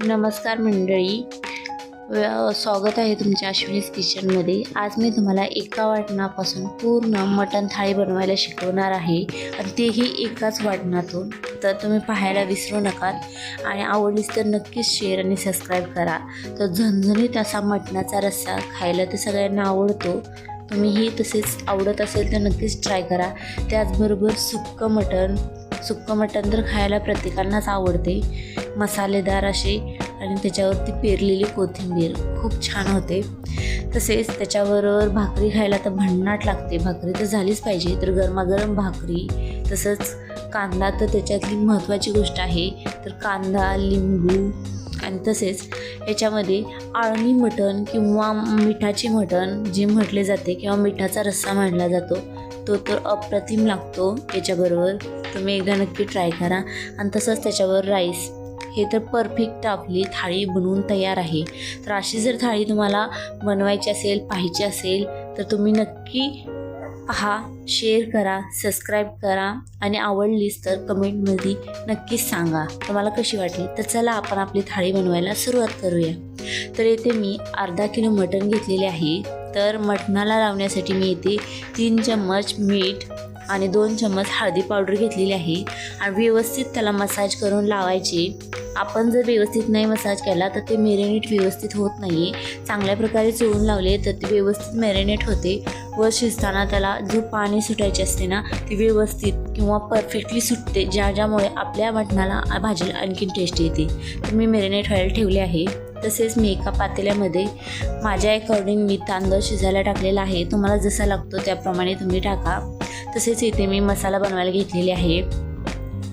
नमस्कार मंडळी. स्वागत आहे तुमच्या अश्विनीज किचनमध्ये. आज मी तुम्हाला एका वाटणापासून पूर्ण मटण थाळी बनवायला शिकवणार आहे. आणि तेही एकाच वाटणातून. तर तुम्ही पाहायला विसरू नका. आणि आवडलीच तर नक्कीच शेअर आणि सबस्क्राईब करा. तर झणझणीत असा मटणाचा रस्सा खायला तर सगळ्यांना आवडतो. तुम्हीही तसेच आवडत असेल तर नक्कीच ट्राय करा. त्याचबरोबर सुक्कं मटण सुक्कं मटण तर खायला प्रत्येकांनाच आवडते. मसालेदार असे आणि त्याच्यावरती पेरलेली कोथिंबीर खूप छान होते. तसेच त्याच्याबरोबर भाकरी खायला तर भन्नाट लागते. भाकरी तर झालीच पाहिजे. तर गरमागरम भाकरी तसंच कांदा तर त्याच्यातली महत्त्वाची गोष्ट आहे. तर कांदा लिंबू आणि तसेच याच्यामध्ये आळणी मटण किंवा मिठाचे मटण जे म्हटले जाते किंवा मिठाचा रस्सा मांडला जातो तो तर अप्रतिम लागतो याच्याबरोबर. तुम्ही एकदा नक्की ट्राय करा. आणि तसंच त्याच्यावर राईस हे तर परफेक्ट आपली थाळी बनवून तयार आहे. तर अशी जर थाळी तुम्हाला बनवायची असेल पाहिजे असेल तर तुम्ही नक्की पहा शेअर करा सबस्क्राईब करा. आणि आवडलीच तर कमेंटमध्ये नक्कीच सांगा. तुम्हाला कशी वाटली? तर चला आपण आपली थाळी बनवायला सुरुवात करूया. तर येथे मी अर्धा किलो मटण घेतलेले आहे. तर मटणाला लावण्यासाठी मी येथे तीन चम्मच मीठ आणि दोन चम्मच हळदी पावडर घेतलेली आहे. आणि व्यवस्थित त्याला मसाज करून लावायचे. आपण जर व्यवस्थित नाही मसाज केला तर ते मेरिनेट व्यवस्थित होत नाही आहे चांगल्या प्रकारे चोळून लावले तर ते व्यवस्थित मॅरिनेट होते. व शिजताना त्याला जो पाणी सुटायचे असते ना ते व्यवस्थित किंवा परफेक्टली सुटते. ज्या ज्यामुळे आपल्या मटणाला भाजीला आणखीन टेस्ट येते. तर मी मॅरिनेट व्हायला ठेवले आहे. तसेच मी एका पातेल्यामध्ये माझ्या अकॉर्डिंग मी तांदूळ शिजायला टाकलेला आहे. तुम्हाला जसा लागतो त्याप्रमाणे तुम्ही टाका. तसेच इथे मी मसाला बनवायला घेतलेले आहे.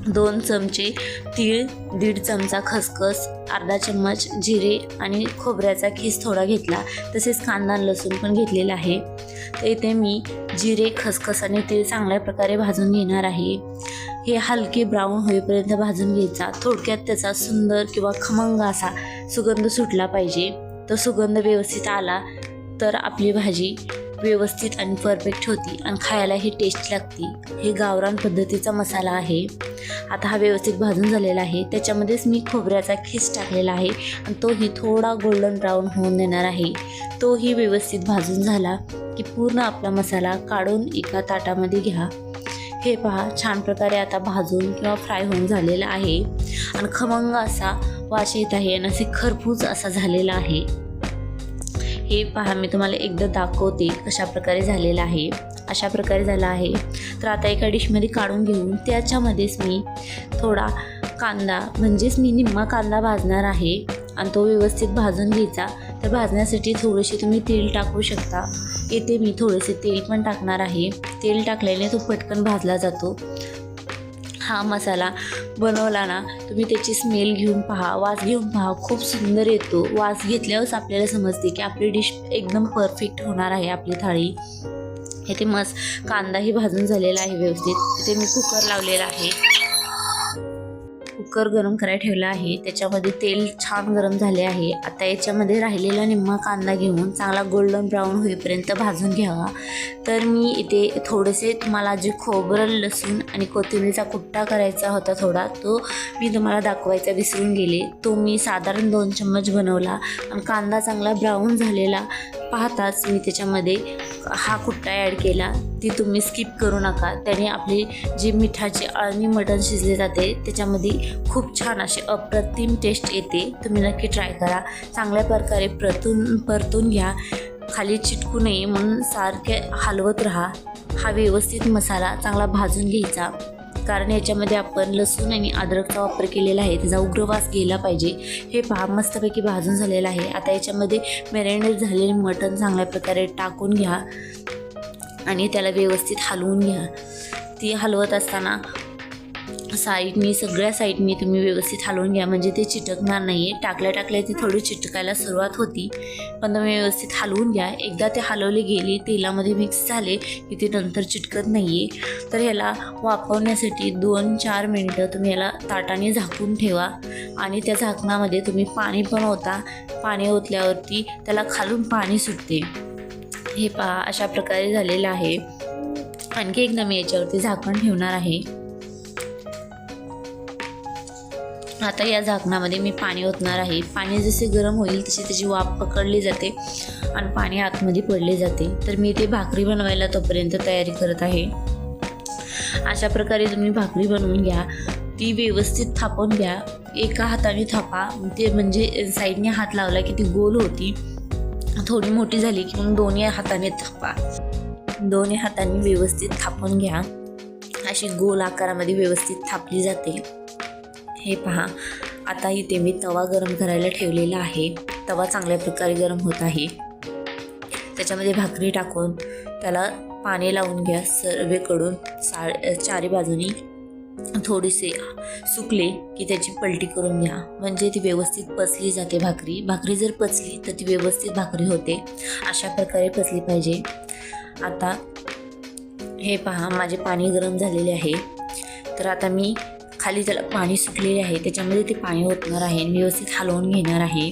दोन चमचे तीळ दीड चमचा खसखस अर्धा चम्मच जिरे आणि खोबऱ्याचा खीस थोडा घेतला. तसेच कांदा लसूण पण घेतलेला आहे. तर इथे मी जिरे खसखस आणि तीळ चांगल्या प्रकारे भाजून घेणार आहे. हे हलके ब्राऊन होईपर्यंत भाजून घ्यायचा. थोडक्यात त्याचा सुंदर किंवा खमंग असा सुगंध सुटला पाहिजे. तो सुगंध व्यवस्थित आला तर आपली भाजी व्यवस्थित आणि परफेक्ट होती आणि खायलाही टेस्ट लागते. हे गावरान पद्धतीचा मसाला आहे. आता हा व्यवस्थित भाजून झालेला आहे. त्याच्यामध्येच मी खोबऱ्याचा खीस टाकलेला आहे आणि तोही थोडा गोल्डन ब्राऊन होऊन देणार आहे. तोही व्यवस्थित भाजून झाला की पूर्ण आपला मसाला काढून एका ताटामध्ये घ्या. हे पहा छान प्रकारे आता भाजून किंवा फ्राय होऊन झालेला आहे. आणि खमंग असा वास येत आहे आणि असे खरपूज असा झालेला आहे. हे पहा मी तुम्हाला एकदा दाखवते कशा प्रकारे झालेलं आहे. अशा प्रकारे झालं आहे. तर आता एका डिशमध्ये काढून घेऊन त्याच्यामध्येच मी थोडा कांदा म्हणजेच मी निम्मा कांदा भाजणार आहे. आणि तो व्यवस्थित भाजून घ्यायचा. तर भाजण्यासाठी थोडेसे तुम्ही तेल टाकू शकता. येथे मी थोडेसे तेल पण टाकणार आहे. तेल टाकल्याने तो पटकन भाजला जातो. हा मसाला बनवला ना तुम्ही त्याची स्मेल घेऊन पहा वास घेऊन पहा. खूप सुंदर येतो. वास घेतल्यावरच आपल्याला समजते की आपली डिश एकदम परफेक्ट होणार आहे आपली थाळी. इथे मस्त कांदाही भाजून झालेला आहे व्यवस्थित. इथे मी कुकर लावलेला आहे. कुकर गरम करायला ठेवला आहे. त्याच्यामध्ये तेल छान गरम झाले आहे. आता याच्यामध्ये राहिलेला निम्मा कांदा घेऊन चांगला गोल्डन ब्राऊन होईपर्यंत भाजून घ्यावा. तर मी इथे थोडेसे तुम्हाला जे खोबरं लसूण आणि कोथिंबीरचा कुट्टा करायचा होता थोडा तो मी तुम्हाला दाखवायचा विसरून गेले. तो मी साधारण दोन चम्मच बनवला. आणि कांदा चांगला ब्राऊन झालेला. पाहताच मी त्याच्यामध्ये हा कुट्टा ॲड केला. ती तुम्ही स्किप करू नका. त्याने आपली जी मिठाची अळणी मटण शिजले जाते त्याच्यामध्ये खूप छान अशी अप्रतिम टेस्ट येते. तुम्ही नक्की ट्राय करा. चांगल्या प्रकारे परतून परतून घ्या. खाली चिटकू नये म्हणून सारखे हलवत राहा. हा व्यवस्थित मसाला चांगला भाजून घ्यायचा. कारण याच्यामध्ये आपण लसूण आणि अद्रकचा वापर केलेला आहे. त्याचा उग्रवास गेला पाहिजे. हे पहा मस्तपैकी भाजून झालेलं आहे. आता याच्यामध्ये मॅरिनेट झालेले मटण चांगल्या प्रकारे टाकून घ्या आणि त्याला व्यवस्थित हलवून घ्या. ती हलवत असताना साईडनी सगळ्या साईडनी तुम्ही व्यवस्थित हलवून घ्या. म्हणजे ते चिटकणार नाही आहे टाकल्या टाकल्या ती थोडी चिटकायला सुरुवात होती. पण तुम्ही व्यवस्थित हलवून घ्या. एकदा ते हलवले गेले तेलामध्ये मिक्स झाले की ते नंतर चिटकत नाही आहे तर ह्याला वापरण्यासाठी दोन चार मिनटं तुम्ही याला ताटाने झाकून ठेवा आणि त्या झाकणामध्ये तुम्ही पाणी पण ओता. पाणी ओतल्यावरती त्याला खालून पाणी सुटते. हे पहा अशा प्रकारे झालेलं आहे. आणखी एकदा मी याच्यावरती झाकण ठेवणार आहे. आता या झाकणामध्ये मी पाणी ओतणार आहे. पाणी जसे गरम होईल तशी त्याची वाफ पकडली जाते आणि पाणी आतमध्ये पडले जाते. तर मी ते भाकरी बनवायला तोपर्यंत तयारी करत आहे. अशा प्रकारे तुम्ही भाकरी बनवून घ्या. ती व्यवस्थित थापून घ्या. एका हाताने थापा. ते म्हणजे साईडने हात लावला की ती गोल होती. थोडी मोठी झाली की मग दोन्ही हाताने थापा. दोन्ही हाताने व्यवस्थित थापून घ्या. अशी गोल आकारामध्ये व्यवस्थित थापली जाते. हे पहा. आता इथे मी तवा गरम करायला ठेवलेला आहे. तवा चांगल्या प्रकारे गरम होत आहे. त्याच्यामध्ये भाकरी टाकून त्याला पाणी लावून घ्या सर्वेकडून. सा चारी बाजूनी थोडेसे सुकले की त्याची पलटी करून घ्या. म्हणजे ती व्यवस्थित पचली जाते भाकरी. भाकरी जर पचली तर ती व्यवस्थित भाकरी होते. अशा प्रकारे पचली पाहिजे. आता हे पहा माझे पाणी गरम झालेले आहे. तर आता मी खाली त्याला पाणी सुकलेले आहे. त्याच्यामध्ये ते पाणी ओतणार आहे. आणि व्यवस्थित हलवून घेणार आहे.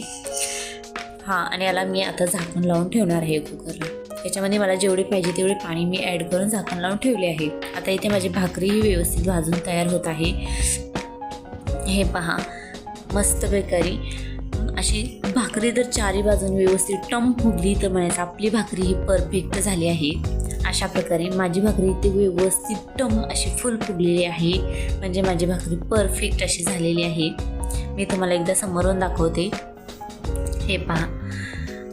हां आणि याला मी आता झाकण लावून ठेवणार आहे कुकरला. याच्यामध्ये मला जेवढे पाहिजे तेवढे पाणी मी ॲड करून झाकण लावून ठेवले आहे. आता इथे माझी भाकरीही व्यवस्थित भाजून तयार होत आहे. हे पहा मस्त बेकारी अशी भाकरी जर चारी बाजून व्यवस्थित टम फुगली तर म्हणायचं आपली भाकरी ही परफेक्ट झाली आहे. अशा प्रकारे माझी भाकरी इथे व्यवस्थित टम अशी फुल फुगलेली आहे. म्हणजे माझी भाकरी परफेक्ट अशी झालेली आहे. मी तुम्हाला एकदा समोरून दाखवते. हे पहा.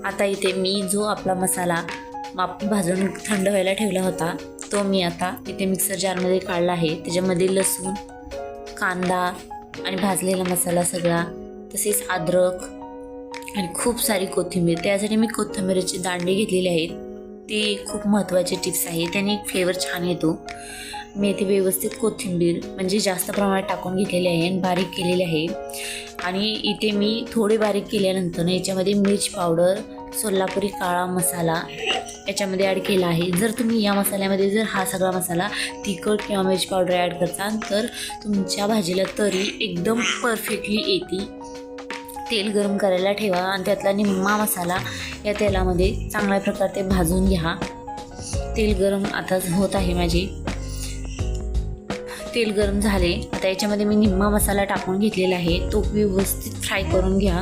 आता इथे मी जो आपला मसाला माप भाजून थंड व्हायला ठेवला होता तो मी आता इथे मिक्सर जारमध्ये काढला आहे. त्याच्यामध्ये लसूण कांदा आणि भाजलेला मसाला सगळा तसेच अद्रक आणि खूप सारी कोथिंबीर. त्यासाठी मी कोथिंबीरचे दांडे घेतलेले आहेत ते खूप महत्त्वाचे टिप्स आहे. त्याने एक फ्लेवर छान येतो. मी इथे व्यवस्थित कोथिंबीर म्हणजे जास्त प्रमाणात टाकून घेतलेली आहे आणि बारीक केलेली आहे. आणि इथे मी थोडे बारीक केल्यानंतर याच्यामध्ये मिर्च पावडर सोलापुरी काळा मसाला याच्यामध्ये ॲड केला आहे. जर तुम्ही या मसाल्यामध्ये जर हा सगळा मसाला तिखट किंवा मिर्च पावडर ॲड करता तर तुमच्या भाजीला तरी एकदम परफेक्टली येते. तेल गरम करायला ठेवा आणि त्यातला निम्मा मसाला या तेलामध्ये चांगल्या प्रकारे ते भाजून घ्या. तेल गरम आता होत आहे माझे. तेल गरम झाले. आता याच्यामध्ये मी निम्मा मसाला टाकून घेतलेला आहे. तो व्यवस्थित फ्राय करून घ्या.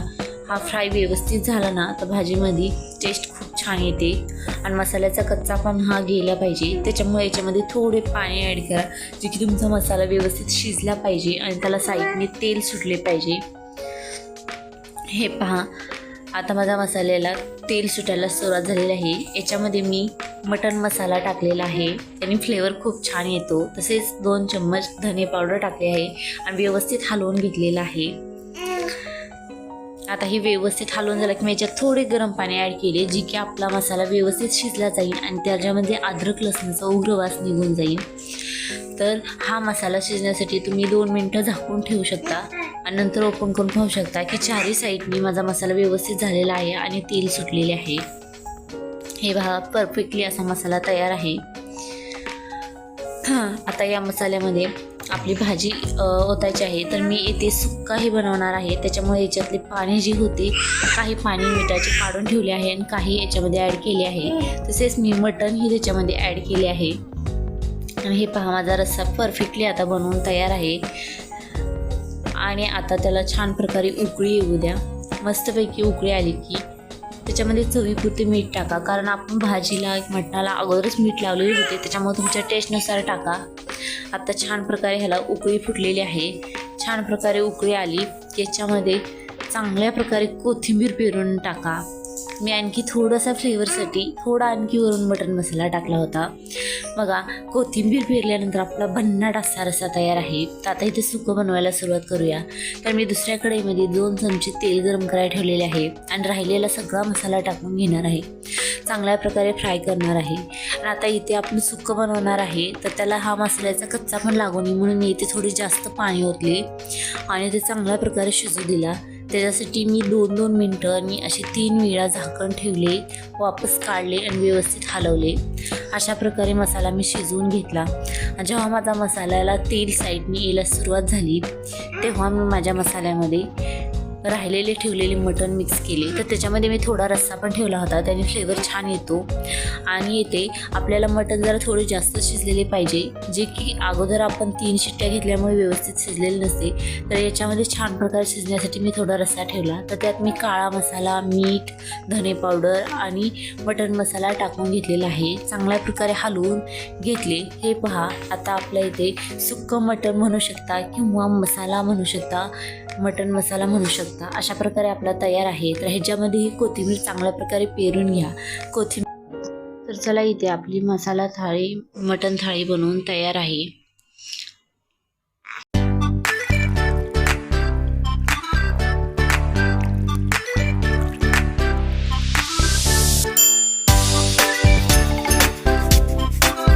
हा फ्राय व्यवस्थित झाला ना तर भाजीमध्ये टेस्ट खूप छान येते. आणि मसाल्याचा कच्चा पण हा गेला पाहिजे. त्याच्यामुळे याच्यामध्ये थोडे पाणी ॲड करा जे की तुमचा मसाला व्यवस्थित शिजला पाहिजे आणि त्याला साईडने तेल सुटले पाहिजे. हे पहा. आता माझा मसाल्याला तेल सुटायला सुरुवात झालेली आहे. याच्यामध्ये मी मटन मसाला टाकलेला आहे. त्याने फ्लेवर खूप छान येतो. तसेच दोन चम्मच धने पावडर टाकले आहे आणि व्यवस्थित हलवून घेतलेलं आहे. आता हे व्यवस्थित हलवून झालं की मी याच्यात थोडे गरम पाणी ॲड केले जी की आपला मसाला व्यवस्थित शिजला जाईल आणि त्याच्यामध्ये अद्रक लसणाचा उग्रवास निघून जाईल. तर हा मसाला शिजण्यासाठी तुम्ही दोन मिनटं झाकून ठेवू शकता. आणि नंतर ओपन करून पाहू शकता. की चारही साईडनी माझा मसाला व्यवस्थित झालेला आहे आणि तेल सुटलेले आहे. हे पहा परफेक्टली असा मसाला तयार आहे. आता या मसाल्यामध्ये आपली भाजी ओतायची आहे. तर मी येथे सुक्काही बनवणार आहे. त्याच्यामुळे याच्यातले पाणी जी होती काही पाणी मिठाचे काढून ठेवले आहे आणि काही याच्यामध्ये ॲड केले आहे. तसेच मी मटणही त्याच्यामध्ये ॲड केले आहे. आणि हे पहा माझा रस्सा परफेक्टली आता बनवून तयार आहे. आणि आता त्याला छान प्रकारे उकळी येऊ द्या. मस्तपैकी उकळी आली की त्याच्यामध्ये चवीपुरते मीठ टाका. कारण आपण भाजीला मटणाला अगोदरच मीठ लावलेले होते. त्याच्यामुळे तुमच्या टेस्टनुसार टाका. आता छान प्रकारे ह्याला उकळी फुटलेली आहे. छान प्रकारे उकळी आली. त्याच्यामध्ये याच्यामध्ये चांगल्या प्रकारे कोथिंबीर पेरून टाका. मी आणखी थोडासा फ्लेवरसाठी थोडा आणखी वरून मटण मसाला टाकला होता. बघा कोथिंबीर पेरल्यानंतर आपला भन्नाट असा रस्सा तयार आहे. तर आता इथे सुकं बनवायला सुरुवात करूया. तर मी दुसऱ्या कढईमध्ये दोन चमचे तेल गरम करायला ठेवलेले आहे आणि राहिलेला सगळा मसाला टाकून घेणार आहे. चांगल्या प्रकारे फ्राय करणार आहे. आणि आता इथे आपण सुकं बनवणार आहे. तर त्याला हा मसाल्याचा कच्चा पण लागू नये म्हणून मी इथे थोडी जास्त पाणी ओतले आणि ते चांगल्या प्रकारे शिजू दिला. त्याच्यासाठी मी दोन दोन मिनटं आणि असे तीन वेळा झाकण ठेवले वापस काढले आणि व्यवस्थित हलवले. अशा प्रकारे मसाला मी शिजवून घेतला. जेव्हा माझा मसाल्याला तेल साईडने यायला सुरुवात झाली तेव्हा मी माझ्या मसाल्यामध्ये राहिलेले ठेवलेले मटण मिक्स केले. तर त्याच्यामध्ये मी थोडा रस्सा पण ठेवला होता. त्याने फ्लेवर छान येतो. आणि येते आपल्याला मटण जरा थोडे जास्त शिजलेले पाहिजे. जे की अगोदर आपण तीन शिट्ट्या घेतल्यामुळे व्यवस्थित शिजलेले नसते. तर याच्यामध्ये छान प्रकारे शिजण्यासाठी मी थोडा रस्सा ठेवला. तर त्यात मी काळा मसाला मीठ धने पावडर आणि मटण मसाला टाकून घेतलेला आहे. चांगल्या प्रकारे हलवून घेतले. हे पहा आता आपल्या इथे सुक्कं मटण म्हणू शकता किंवा मसाला म्हणू शकता. मटण मसाला म्हणू शकता. अशा प्रकारे आपला तयार आहे. तर ह्याच्यामध्ये ही कोथिंबीर चांगल्या प्रकारे पेरून घ्या. कोथिंबीर तर चला इथे आपली मसाला थाळी मटण थाळी बनवून तयार आहे.